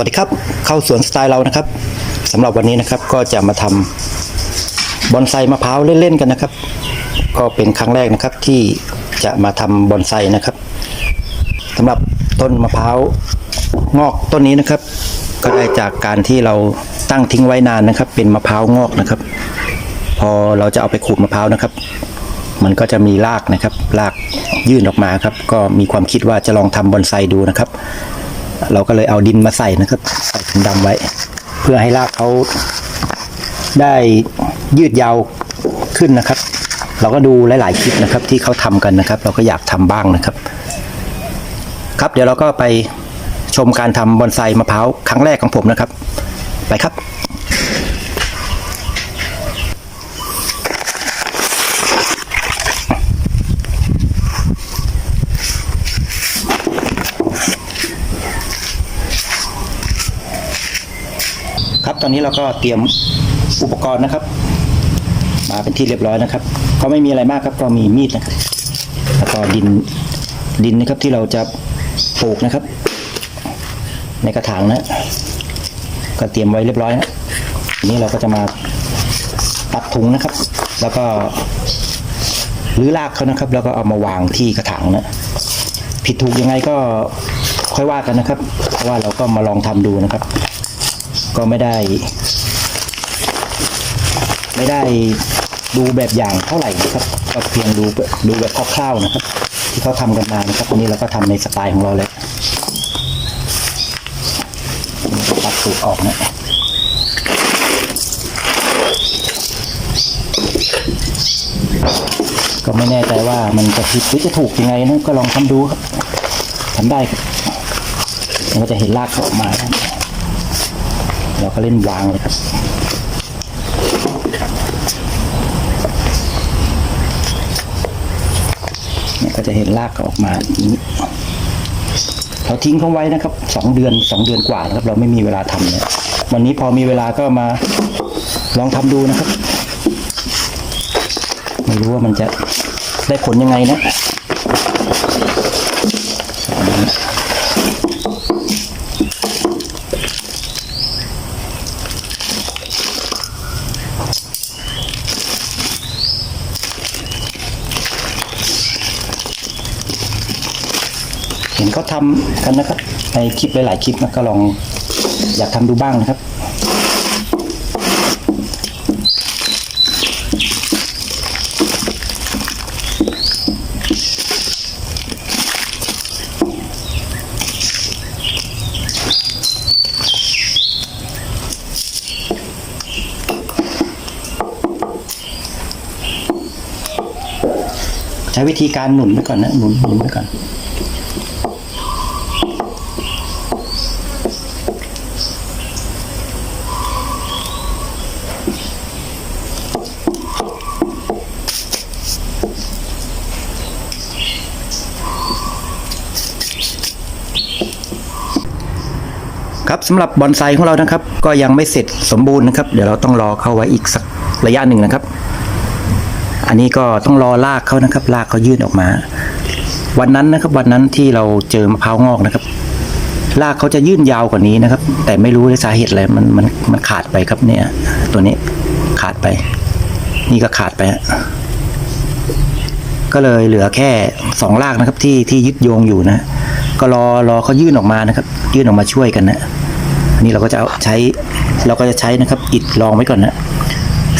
สวัสดีครับ เข้าสวนสไตล์เรานะครับสำหรับวันนี้นะครับก็จะมาทำบอนไซมะพร้าวเล่นๆกันนะครับ ก็เป็นครั้งแรกนะครับที่จะมาทำบอนไซนะครับสำหรับต้นมะพร้าวงอกต้นนี้นะครับ ก็ได้จากการที่เราตั้งทิ้งไว้นานนะครับ เป็นมะพร้าวงอกนะครับ พอเราจะเอาไปขูดมะพร้าวนะครับ มันก็จะมีรากนะครับรากยื่นออกมาครับ ก็มีความคิดว่าจะลองทำบอนไซดูนะครับ เราก็เลยเอาดินมาใส่นะครับใส่ถุงดำไว้ เพื่อให้รากเขาได้ยืดยาวขึ้นนะครับ เราก็ดูหลาย ๆ คลิปนะครับ ที่เขาทำกันนะครับ เราก็อยากทำบ้างนะครับ ครับเดี๋ยวเราก็ไปชมการทำบอนไซมะพร้าวครั้งแรกของผมนะครับ ไปครับ ครับ ตอนนี้เราก็เตรียมอุปกรณ์นะครับ มาเป็นที่เรียบร้อยนะครับ ก็ไม่มีอะไรมากครับ ก็มีมีดนะครับ แล้วก็ดินดินนะครับที่เราจะปลูกนะครับ ในกระถางนะ ก็เตรียมไว้เรียบร้อยนะนี้เราก็จะมาตัดถุงนะครับ แล้วก็รื้อรากเขานะครับ แล้วก็เอามาวางที่กระถางนะผิดถูกยังไงก็ค่อยว่ากันนะครับ เพราะว่าเราก็มาลองทำดูนะครับ ก็ไม่ได้ ไม่ได้ดูแบบอย่างเท่าไหร่นะครับ ก็เพียงดูดูแบบคร่าวๆนะครับ ที่เขาทำกันมานะครับวันนี้เราก็ทำในสไตล์ของเราเลยตัดสูตรออกนะก็ไม่แน่ใจว่ามันจะผิดหรือจะถูกยังไงนะก็ลองทำดูครับทำได้ครับมันก็จะเห็นรากออกมานะ เราก็เล่นวางเลยครับเนี่ยก็จะเห็นรากออกมาอย่างนี้เราทิ้งเขาไว้นะครับสองเดือนสองเดือนกว่านะครับ เราไม่มีเวลาทำเนี่ยวันนี้พอมีเวลาก็มาลองทำดูนะครับ ไม่รู้ว่ามันจะได้ผลยังไงนะ เห็นเขาทำกันนะครับ ในคลิปหลายๆคลิปนะก็ลองอยากทำดูบ้างนะครับใช้วิธีการหนุนไปก่อนนะหนุนหนุนไปก่อน ครับสำหรับบอนไซของเรานะครับ ก็ยังไม่เสร็จสมบูรณ์นะครับ เดี๋ยวเราต้องรอเข้าไว้อีกสักระยะหนึ่งนะครับ อันนี้ก็ต้องรอลากเขานะครับ ลากเขายื่นออกมา วันนั้นนะครับวันนั้นที่เราเจอมะพร้าวงอกนะครับลากเขาจะยื่นยาวกว่านี้นะครับ แต่ไม่รู้สาเหตุอะไรมันมันมันขาดไปครับเนี่ย ตัวนี้ขาดไป นี่ก็ขาดไปฮะก็เลยเหลือแค่สองลากนะครับที่ที่ยึดโยงอยู่นะ ก็รอรอเขายื่นออกมานะครับ ยื่นออกมาช่วยกันนะ อันนี้เราก็จะเอาใช้เราก็จะใช้นะครับอิดรองไว้ก่อนนะ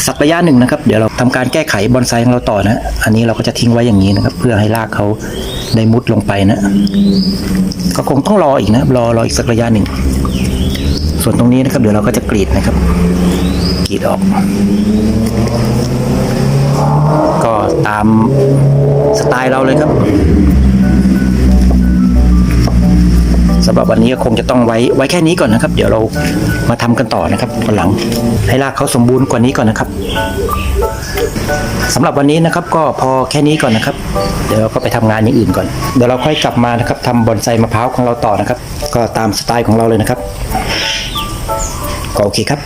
สักระยะหนึ่งนะครับ เดี๋ยวเราทำการแก้ไขบอนไซของเราต่อนะ อันนี้เราก็จะทิ้งไว้อย่างนี้นะครับ เพื่อให้รากเขาได้มุดลงไปนะ ก็คงต้องรออีกนะ รอรออีกสักระยะหนึ่ง ส่วนตรงนี้นะครับ เดี๋ยวเราก็จะกรีดนะครับ กรีดออก ก็ตามสไตล์เราเลยครับ สำหรับวันนี้ก็คงจะต้องไว้ไว้แค่นี้ก่อนนะครับ เดี๋ยวเรามาทำกันต่อนะครับวันหลังให้รากเขาสมบูรณ์กว่านี้ก่อนนะครับสำหรับวันนี้นะครับก็พอแค่นี้ก่อนนะครับ เดี๋ยวเราก็ไปทำงานอย่างอื่นก่อนเดี๋ยวเราค่อยกลับมานะครับทำบอนไซมะพร้าวของเราต่อนะครับ ก็ตามสไตล์ของเราเลยนะครับก็โอเคครับ